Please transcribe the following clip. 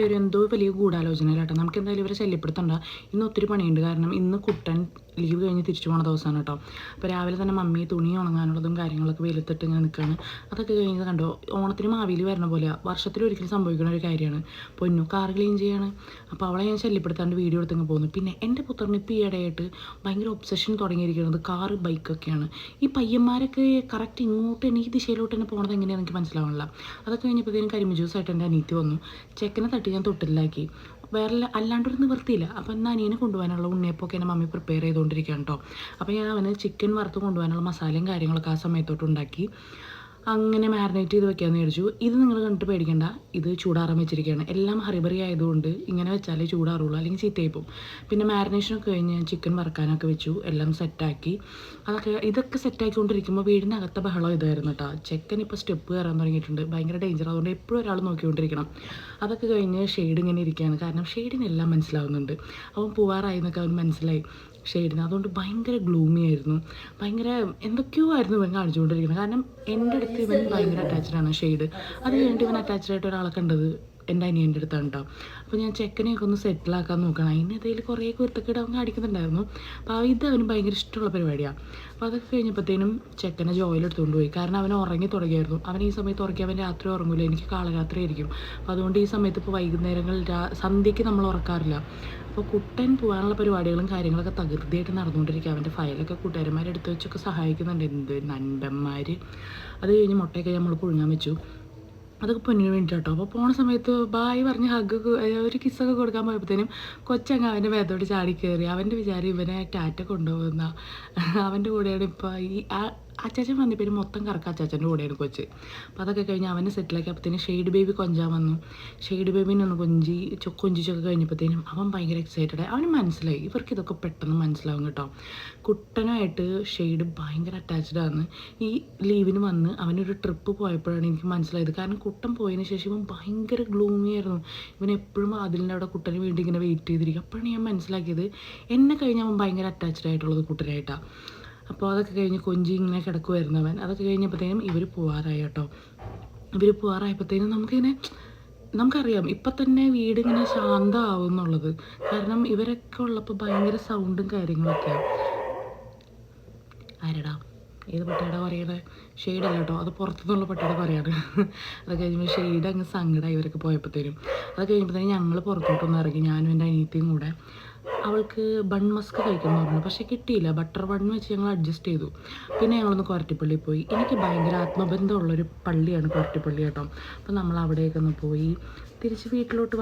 ഒരു എന്തോ വലിയ ഗൂഢാലോചനയിലാട്ടോ. നമുക്ക് എന്തായാലും ഇവരെ ശല്യപ്പെടുത്തണ്ട. ഇന്ന് ഒത്തിരി പണിയുണ്ട്. കാരണം ഇന്ന് കുട്ടൻ ലീവ് കഴിഞ്ഞ് തിരിച്ചു പോണ ദിവസമാണ് കേട്ടോ അപ്പോൾ രാവിലെ തന്നെ മമ്മി തുണി ഉണങ്ങാനുള്ളതും കാര്യങ്ങളൊക്കെ വെയിലത്തിട്ട് ഇങ്ങനെ നിൽക്കുകയാണ് അതൊക്കെ കഴിഞ്ഞ് കണ്ടോ ഓണത്തിന് മാവിയിൽ വരണ പോലെ വർഷത്തിൽ ഒരിക്കലും സംഭവിക്കുന്ന ഒരു കാര്യമാണ്. പൊന്നു കാർ ക്ലീൻ ചെയ്യാണ്. അപ്പോൾ അവളെ ഞാൻ ശല്യപ്പെടുത്താണ്ട് വീഡിയോ എടുത്തങ്ങ് പോകുന്നു പിന്നെ എന്റെ പുത്രന് ഇപ്പോൾ ഈ ഇടയായിട്ട് ഭയങ്കര ഒബ്സഷൻ തുടങ്ങിയിരിക്കുന്നത് കാറ് ബൈക്കൊക്കെയാണ് ഈ പയ്യന്മാരൊക്കെ കറക്റ്റ് ഇങ്ങോട്ട് തന്നെ ഈ ദിശയിലോട്ട് തന്നെ പോകണത് എങ്ങനെയാണെന്ന് എനിക്ക് മനസ്സിലാവണില്ല. അതൊക്കെ കഴിഞ്ഞപ്പോഴത്തേനും കരിമ ജ്യൂസായിട്ട് എന്റെ അനീത്തി വന്നു. ചെക്കനെ തട്ടി ഞാൻ തൊട്ടിലാക്കി വേറെ അല്ലാണ്ടൊരു നിവൃത്തിയില്ല അപ്പം എന്നാൽ അനിയനെ കൊണ്ടുപോകാനുള്ള ഉണ്ണിയപ്പൊക്കെ എന്റെ മമ്മി പ്രിപ്പയർ ചെയ്തുകൊണ്ടിരിക്കുകയാണ് കേട്ടോ. അപ്പോൾ ഞാൻ അവന് ചിക്കൻ വറുത്ത് കൊണ്ടുപോകാനുള്ള മസാലയും കാര്യങ്ങളൊക്കെ ആ സമയത്തോട്ട് ഉണ്ടാക്കി. അങ്ങനെ മാരിനേറ്റ് ചെയ്ത് വെക്കാമെന്ന് വിചാരിച്ചു. ഇത് നിങ്ങൾ കണ്ടിട്ട് പേടിക്കണ്ട. ഇത് ചൂടാറാൻ വെച്ചിരിക്കുകയാണ് എല്ലാം ഹറിബറി ആയതുകൊണ്ട് ഇങ്ങനെ വെച്ചാലേ ചൂടാറുള്ളൂ. അല്ലെങ്കിൽ ചീത്തയായി പോകും പിന്നെ മാരിനേഷനൊക്കെ കഴിഞ്ഞ് ചിക്കൻ വറക്കാനൊക്കെ വെച്ചു. എല്ലാം സെറ്റാക്കി അതൊക്കെ ഇതൊക്കെ സെറ്റാക്കിക്കൊണ്ടിരിക്കുമ്പോൾ വീടിനകത്തെ ബഹളം ഇതായിരുന്നു കേട്ടോ ചെക്കൻ ഇപ്പോൾ സ്റ്റെപ്പ് കയറാൻ തുടങ്ങിയിട്ടുണ്ട്. ഭയങ്കര ഡേഞ്ചർ അതുകൊണ്ട് എപ്പോഴും ഒരാൾ നോക്കിക്കൊണ്ടിരിക്കണം. അതൊക്കെ കഴിഞ്ഞ് ഷെയ്ഡ് ഇങ്ങനെ ഇരിക്കുകയാണ്. കാരണം ഷെയ്ഡിനെല്ലാം മനസ്സിലാവുന്നുണ്ട്. അവൻ പോവാറായി എന്നൊക്കെ അവൻ മനസ്സിലായി. ഷെയ്ഡിന്. അതുകൊണ്ട് ഭയങ്കര ഗ്ലൂമി ആയിരുന്നു. ഭയങ്കര എന്തൊക്കെയോ ആയിരുന്നു ഇവൻ കാണിച്ചുകൊണ്ടിരിക്കുന്നത്. കാരണം എന്റെ അടുത്ത് ഇവൻ ഭയങ്കര അറ്റാച്ച്ഡ് ആണ് ഷെയ്ഡ്. അത് കഴിഞ്ഞിട്ട് ഇവൻ അറ്റാച്ച്ഡ് ആയിട്ട് ഒരാളെ കണ്ടത് എന്റെ അനിയന്റെ അടുത്താണ് കേട്ടോ അപ്പോൾ ഞാൻ ചെക്കനെയൊക്കെ ഒന്ന് സെറ്റിലാക്കാൻ നോക്കണം. അതിന് ഇടയിൽ കുറേ കുരുത്തക്കേട് അവൻ കാണിക്കുന്നുണ്ടായിരുന്നു. അപ്പോൾ ഇത് അവന് ഭയങ്കര ഇഷ്ടമുള്ള പരിപാടിയാണ് അപ്പോൾ അതൊക്കെ കഴിഞ്ഞപ്പോഴത്തേനും ചെക്കനെ ജോയിലെടുത്തുകൊണ്ട് പോയി. കാരണം അവൻ ഉറങ്ങി തുടങ്ങിയായിരുന്നു. അവൻ ഈ സമയത്ത് ഉറക്കി അവൻ രാത്രി ഉറങ്ങില്ല എനിക്ക് കാളരാത്രി ആയിരിക്കും അപ്പോൾ അതുകൊണ്ട് ഈ സമയത്ത് ഇപ്പോൾ വൈകുന്നേരങ്ങൾ രാ സന്ധ്യയ്ക്ക് നമ്മൾ ഉറക്കാറില്ല. അപ്പോൾ കുട്ടൻ പോകാനുള്ള പരിപാടികളും കാര്യങ്ങളൊക്കെ തകൃതിയായിട്ട് നടന്നുകൊണ്ടിരിക്കുക അവന്റെ ഫയലൊക്കെ കൂട്ടുകാരന്മാരെടുത്ത് വെച്ചൊക്കെ സഹായിക്കുന്നുണ്ട്. എന്ത് നൻപന്മാർ അത് കഴിഞ്ഞ് മുട്ടയൊക്കെ നമ്മൾ പുഴുങ്ങാൻ വെച്ചു. അതൊക്കെ പൊന്നിന് വേണ്ടിയിട്ടോ അപ്പോൾ പോണ സമയത്ത് ബായ് പറഞ്ഞ് ഹഗ് ഒരു കിസ്സൊക്കെ കൊടുക്കാൻ പോയപ്പോഴത്തേനും കൊച്ചങ്ങ് അവന്റെ മേത്തോട്ട് ചാടി കയറി അവന്റെ വിചാരം ഇവനെ ടാറ്റ കൊണ്ടുപോകുന്ന. അവന്റെ കൂടെയാണ് ഇപ്പോൾ ഈ ആ അച്ചാച്ചൻ വന്നപ്പോൾ മൊത്തം കറക്കം അച്ചാച്ചന്റെ കൂടെയാണ് കൊച്ച്. അപ്പോൾ അതൊക്കെ കഴിഞ്ഞ് അവനെ സെറ്റിലാക്കി അപ്പോഴത്തേനും ഷെയ്ഡ് ബേബി കൊഞ്ചാൻ വന്നു. ഷെയ്ഡ് ബേബിനെ ഒന്ന് കൊഞ്ചി കൊഞ്ചിച്ചൊക്കെ കഴിഞ്ഞപ്പോഴത്തേനും അവൻ ഭയങ്കര എക്സൈറ്റഡ് അവന് മനസ്സിലായി. ഇവർക്ക് ഇതൊക്കെ പെട്ടെന്ന് മനസ്സിലാവും കേട്ടോ. കുട്ടനായിട്ട് ഷെയ്ഡ് ഭയങ്കര അറ്റാച്ച്ഡ് ആണ്. ഈ ലീവിന് വന്ന് അവനൊരു ട്രിപ്പ് പോയപ്പോഴാണ് എനിക്ക് മനസ്സിലായത്. കാരണം കുട്ടൻ പോയതിന് ശേഷം ഇവൻ ഭയങ്കര ഗ്ലൂമി ആയിരുന്നു. ഇവൻ എപ്പോഴും അതിലിന്റെ അവിടെ കുട്ടന് വേണ്ടി ഇങ്ങനെ വെയിറ്റ് ചെയ്തിരിക്കും. അപ്പോഴാണ് ഞാൻ മനസ്സിലാക്കിയത്. എന്നെ കഴിഞ്ഞ് അവൻ ഭയങ്കര അറ്റാച്ച്ഡ് ആയിട്ടുള്ളത് കുട്ടനായിട്ടാണ് അപ്പോൾ അതൊക്കെ കഴിഞ്ഞ് കൊഞ്ചി ഇങ്ങനെ കിടക്കുമായിരുന്നു അതൊക്കെ കഴിഞ്ഞപ്പോഴത്തേനും ഇവർ പോവാറായി കേട്ടോ. ഇവർ പോവാറായപ്പോഴത്തേനും നമുക്കിങ്ങനെ നമുക്കറിയാം ഇപ്പം തന്നെ വീട് ഇങ്ങനെ ശാന്തമാവും എന്നുള്ളത്. കാരണം ഇവരൊക്കെ ഉള്ളപ്പോൾ ഭയങ്കര സൗണ്ടും കാര്യങ്ങളൊക്കെയാണ് ആരടാ? ഏത് പട്ടിയുടെ പറയണത് ഷെയ്ഡല്ല കേട്ടോ. അത് പുറത്തുനിന്നുള്ള പട്ടിയുടെ പറയാണ്. അത് കഴിഞ്ഞപ്പോൾ ഷെയ്ഡ് അങ്ങ് സങ്കടമായി ഇവരൊക്കെ പോയപ്പോഴത്തേനും. അത് കഴിഞ്ഞപ്പോഴത്തേനും ഞങ്ങൾ പുറത്തോട്ടൊന്ന് ഇറങ്ങി. ഞാനും എന്റെ അനിയത്തിയും കൂടെ. അവൾക്ക് ബൺ മസ്ക് കഴിക്കണം പറഞ്ഞു പക്ഷേ കിട്ടിയില്ല. ബട്ടർ ബൺ വെച്ച് ഞങ്ങൾ അഡ്ജസ്റ്റ് ചെയ്തു. പിന്നെ ഞങ്ങളൊന്ന് കൊരട്ടിപ്പള്ളി പോയി. എനിക്ക് ഭയങ്കര ആത്മബന്ധമുള്ളൊരു പള്ളിയാണ് കൊരട്ടിപ്പള്ളി കേട്ടോ. അപ്പോൾ നമ്മൾ അവിടേക്കൊന്ന് പോയി. തിരിച്ച് വീട്ടിലോട്ട്